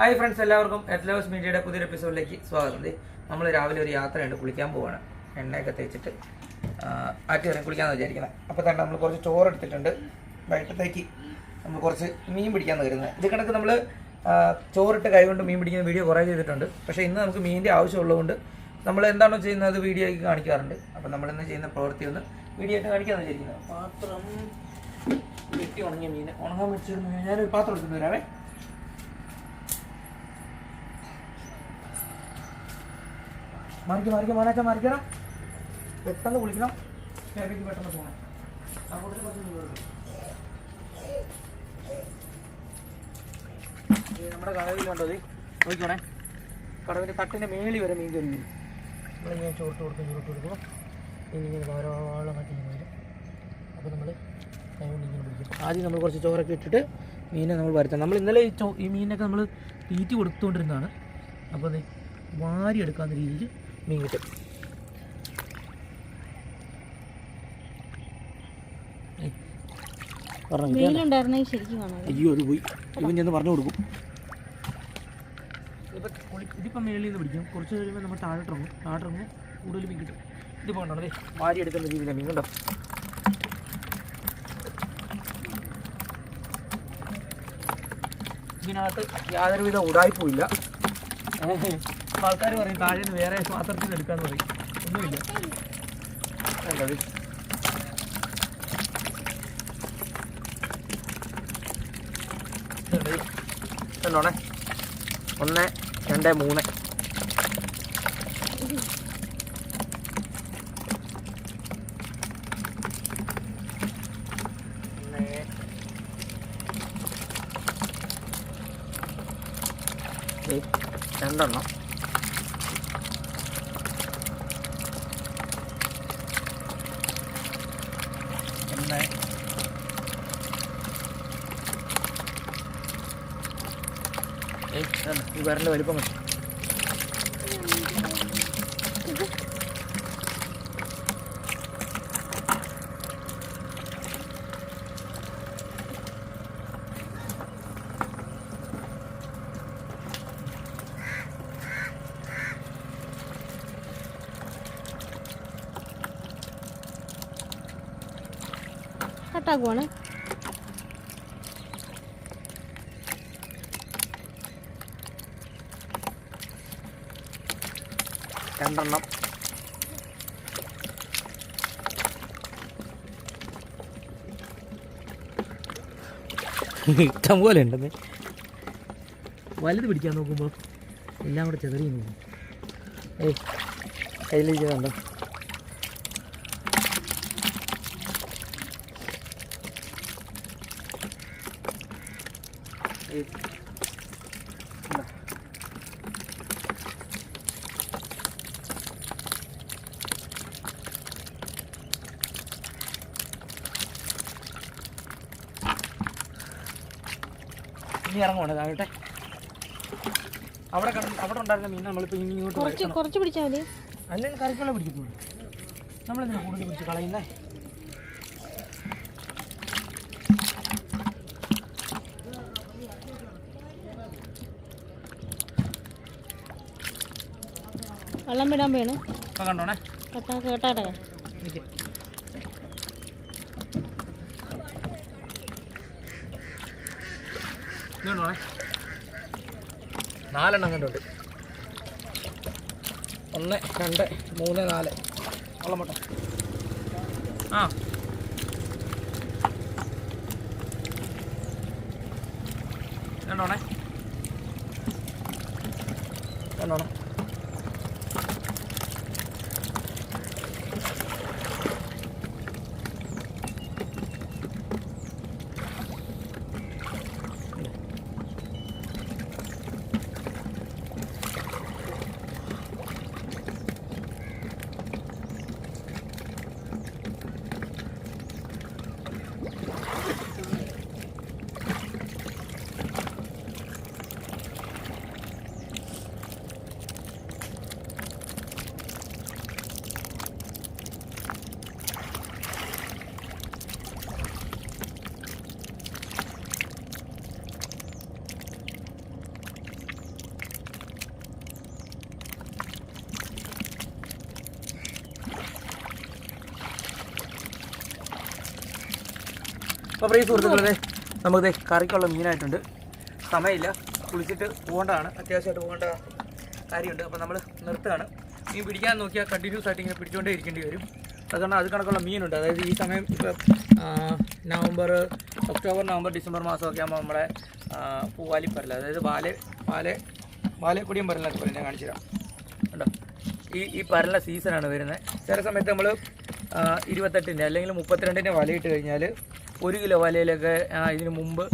Hi friends എല്ലാവർക്കും എറ്റ്ലവേഴ്സ് മീഡിയയുടെ പുതിയൊരു എപ്പിസോഡിലേക്ക് സ്വാഗതം. നമ്മൾ രാവിലെ ഒരു യാത്രയുണ്ട് കുളിക്കാൻ പോവാണ്. എണ്ണയൊക്കെ തേച്ചിട്ട് ആ, ആറ്റി ഇറങ്ങി കുളിക്കാമെന്ന് വിചാരിക്കുന്നത് അപ്പോൾ തന്നെ നമ്മൾ കുറച്ച് ചോറ് എടുത്തിട്ടുണ്ട്. വൈകിട്ടത്തേക്ക് നമ്മൾ കുറച്ച് മീൻ പിടിക്കാമെന്ന് കരുതുന്നത് ഇത് കണക്ക് നമ്മൾ ചോറിട്ട് കൈകൊണ്ട് മീൻ പിടിക്കുന്ന വീഡിയോ കുറേ ചെയ്തിട്ടുണ്ട്. പക്ഷേ ഇന്ന് നമുക്ക് മീനിന്റെ ആവശ്യമുള്ളതുകൊണ്ട് നമ്മൾ എന്താണോ ചെയ്യുന്നത് വീഡിയോ ആയി കാണിക്കാറുണ്ട്. അപ്പോൾ നമ്മൾ ഇന്ന് ചെയ്യുന്ന പ്രവൃത്തി ഒന്ന് വീഡിയോ ആയിട്ട് കാണിക്കാമെന്ന് വിചാരിക്കുന്നത് പാത്രം വെട്ടി ഉണങ്ങിയ മീൻ ഉണങ്ങാൻ വെച്ചിരുന്നു ഞാനൊരു പാത്രം എടുത്തിട്ട് മറിക്ക് മറിക്ക് മോനാച്ചാ മറിക്കടാ. പെട്ടെന്ന് കുളിക്കണം. കിഴക്കേക്ക് പെട്ടെന്ന് പോകണം കൂട്ടത്തിൽ കുറച്ച് നമ്മുടെ കടവിലുണ്ടോ ഇത്? നോക്കിക്കോണേ. കടവിന്റെ തട്ടിന്റെ മേളി വരെ മീൻ കയറി നമ്മളിങ്ങനെ ചോർട്ട് കൊടുക്കും ചോർട്ട് കൊടുക്കും. ഇനി ഇങ്ങനെ ധാരാളം കട്ടി ഇങ്ങനെ വരും. അപ്പോൾ നമ്മൾ കൈകൊണ്ട് പിടിക്കും. ആദ്യം നമ്മൾ കുറച്ച് ചോറൊക്കെ ഇട്ടിട്ട് മീനെ നമ്മൾ വരുത്താം നമ്മൾ ഇന്നലെ ഈ ചോ ഈ നമ്മൾ തീറ്റി കൊടുത്തുകൊണ്ടിരുന്നതാണ് അപ്പോൾ അത് വാരി എടുക്കാവുന്ന രീതിയിൽ മീൻ കിട്ടും. അയ്യോ അത് പോയി. ഇവൻ ചെന്ന് പറഞ്ഞു കൊടുക്കും. ഇതിപ്പം മേളിൽ നിന്ന് പിടിക്കും. കുറച്ച് കഴിയുമ്പോൾ നമ്മൾ താഴെ താഴോട്ടിറങ്ങും. കൂടുതൽ മീൻ കിട്ടും. ഇത് അതെ വാരി എടുക്കുന്ന രീതിയിലാണ് മീൻ കണ്ടോ? ഇതിനകത്ത് യാതൊരുവിധ ഉടായ്പും ഇല്ല. ആൾക്കാർ പറയും താഴെ നിന്ന് വേറെ പാത്രത്തിൽ എടുക്കാന്ന് പറയും. ഒന്നുമില്ല. കണ്ടോ ഇത്? ഇതുണ്ട് കണ്ടോണേ ഒന്ന് രണ്ട് മൂന്ന്. ദേ, രണ്ടെണ്ണം ഇതാണ്. ഈ വരന്റെ വലിപ്പം കണ്ടോ? കട്ടാക്കുവാണ്. രണ്ടെണ്ണം. ഇഷ്ടം പോലെ ഉണ്ടെന്ന്. വലുത് പിടിക്കാൻ നോക്കുമ്പോൾ എല്ലാം കൂടെ ചെതറി ഏയ് കയ്യിലേക്ക് ഏയ് ഇനി ഇറങ്ങുവാണ് താഴോട്ടെ അവിടെ കണ്ട അവിടെ ഉണ്ടായിരുന്ന മീൻ നമ്മളിപ്പോൾ ഇനി ഇങ്ങോട്ട് കുറച്ച് കുറച്ച് പിടിച്ചാൽ മതി. അല്ലെങ്കിൽ കറിക്കുള്ള പിടിക്കത്തുള്ളൂ. നമ്മളെന്തിനാ കൂടുതൽ പിടിച്ച് കളയുന്നേ? വെള്ളം വിടാൻ വേണം കണ്ടോണേ? കേട്ടാ കേട്ടാട്ടെ. നാലെണ്ണം കണ്ടുണ്ട്. ഒന്ന് രണ്ട് മൂന്ന് നാല്. വെള്ളം പോട്ടെ ആ. കണ്ടോണേ കണ്ടോണേ അപ്പോൾ പ്രിയ സുഹൃത്തുക്കളെ നമുക്ക് കറിക്കുള്ള മീനായിട്ടുണ്ട്. സമയമില്ല. കുളിച്ചിട്ട് പോകേണ്ടതാണ്. അത്യാവശ്യമായിട്ട് പോകേണ്ട കാര്യമുണ്ട്. അപ്പോൾ നമ്മൾ നിർത്തുകയാണ്. മീൻ പിടിക്കാൻ നോക്കിയാൽ കണ്ടിന്യൂസ് ആയിട്ട് ഇങ്ങനെ പിടിച്ചുകൊണ്ടേ ഇരിക്കേണ്ടി വരും. അതുകൊണ്ട് അത് കണക്കുള്ള മീനുണ്ട്. അതായത് ഈ സമയം ഇപ്പോൾ നവംബർ ഒക്ടോബർ നവംബർ ഡിസംബർ മാസമൊക്കെ ആകുമ്പോൾ നമ്മുടെ ആ, പൂവാലി പരല അതായത് വാലെ വാലെ വാലേക്കുടിയും പരലൊക്കെ പറയും. ഞാൻ കാണിച്ചു തരാം. ഉണ്ടോ ഈ ഈ പരല സീസണാണ് വരുന്നത്. ചില സമയത്ത് നമ്മൾ ഇരുപത്തെട്ടിന്റെ അല്ലെങ്കിൽ മുപ്പത്തിരണ്ടിന്റെ വലയിട്ട് കഴിഞ്ഞാൽ ഒരു കിലോ വലയിലൊക്കെ ഇതിന് മുമ്പ്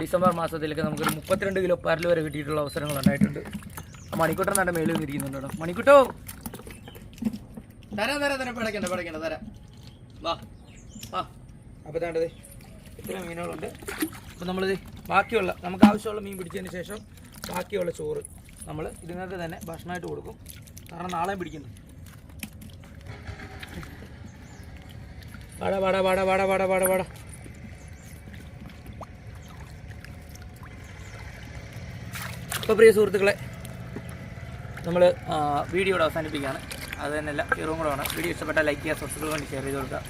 ഡിസംബർ മാസത്തിലൊക്കെ നമുക്കൊരു മുപ്പത്തിരണ്ട് കിലോ പരൽ വരെ കിട്ടിയിട്ടുള്ള അവസരങ്ങൾ ഉണ്ടായിട്ടുണ്ട്. മണിക്കൂട്ടൻ തന്നെ മേളിൽ നിന്നിരിക്കുന്നുണ്ട് കേട്ടോ. മണിക്കൂട്ടോ? തരാം തരാം തരാം. പിടയ്ക്കണ്ട പിടയ്ക്കണ്ട തരാം. വാ വാ. അപ്പോൾ താണ്ടത് ഇത്ര മീനുകളുണ്ട്. അപ്പോൾ നമ്മളിത് ബാക്കിയുള്ള നമുക്ക് ആവശ്യമുള്ള മീൻ പിടിച്ചതിന് ശേഷം ബാക്കിയുള്ള ചോറ് നമ്മൾ ഇതിനകത്ത് തന്നെ ഭക്ഷണമായിട്ട് കൊടുക്കും. കാരണം നാളെയും പിടിക്കുന്നു. വാടാ വാടാ വാടാ വാടാ വാടാ വാടാ വാടാ. അപ്പോൾ പ്രിയ സുഹൃത്തുക്കളെ നമ്മൾ വീഡിയോ ഇവിടെ അവസാനിപ്പിക്കുകയാണ്. അത് തന്നെയല്ല ഹീറോയും കൂടെ വേണം. വീഡിയോ ഇഷ്ടപ്പെട്ടാൽ ലൈക്ക് ചെയ്യുക സബ്സ്ക്രൈബ് വേണ്ടി ഷെയർ ചെയ്ത് കൊടുക്കുക.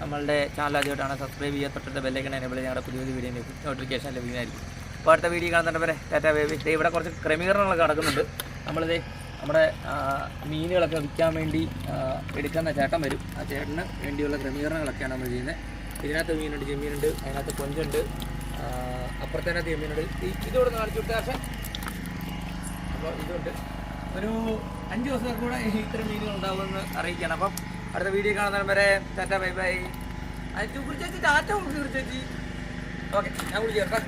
നമ്മളുടെ ചാനൽ ആദ്യമായിട്ടാണ് സബ്സ്ക്രൈബ് ചെയ്യുക തൊട്ടത്തെ ബെല്ലൈക്കൺ എനേബിൾ ഞങ്ങളുടെ പുതിയ പുതിയ വീഡിയോ നോട്ടിഫിക്കേഷൻ ലഭിക്കുന്നതായിരിക്കും അപ്പോൾ അടുത്ത വീഡിയോ കാണുന്നുണ്ട് വരെ ടാറ്റ ബേബി ഇവിടെ കുറച്ച് ക്രമീകരണങ്ങളൊക്കെ നടക്കുന്നുണ്ട്. നമ്മളിത് നമ്മുടെ മീനുകളൊക്കെ വിൽക്കാൻ വേണ്ടി എടുക്കുന്ന ചേട്ടൻ വരും. ആ ചേട്ടന് വേണ്ടിയുള്ള ക്രമീകരണങ്ങളൊക്കെയാണ് നമ്മൾ ചെയ്യുന്നത്. ഇതിനകത്ത് മീനുണ്ട് ചെമ്മീനുണ്ട് അതിനകത്ത് കൊഞ്ചുണ്ട് അപ്പുറത്തേനകത്ത് ചെമ്മീനുണ്ട്. ഇതോടെ കാണിച്ചു കൊടുത്ത പക്ഷേ അപ്പോൾ ഒരു അഞ്ച് ദിവസം കൂടെ ഇത്തരം മീനുകൾ ഉണ്ടാവുമെന്ന് അറിയിക്കണം അപ്പം അടുത്ത വീഡിയോ കാണുന്നതിന് വരെ ടാറ്റ ബൈ ബൈ. അത് കുറിച്ചേച്ചി ടാറ്റ കുറിച്ചേച്ചി. ഓക്കെ ഞാൻ വിളിക്കാം ചേട്ടാ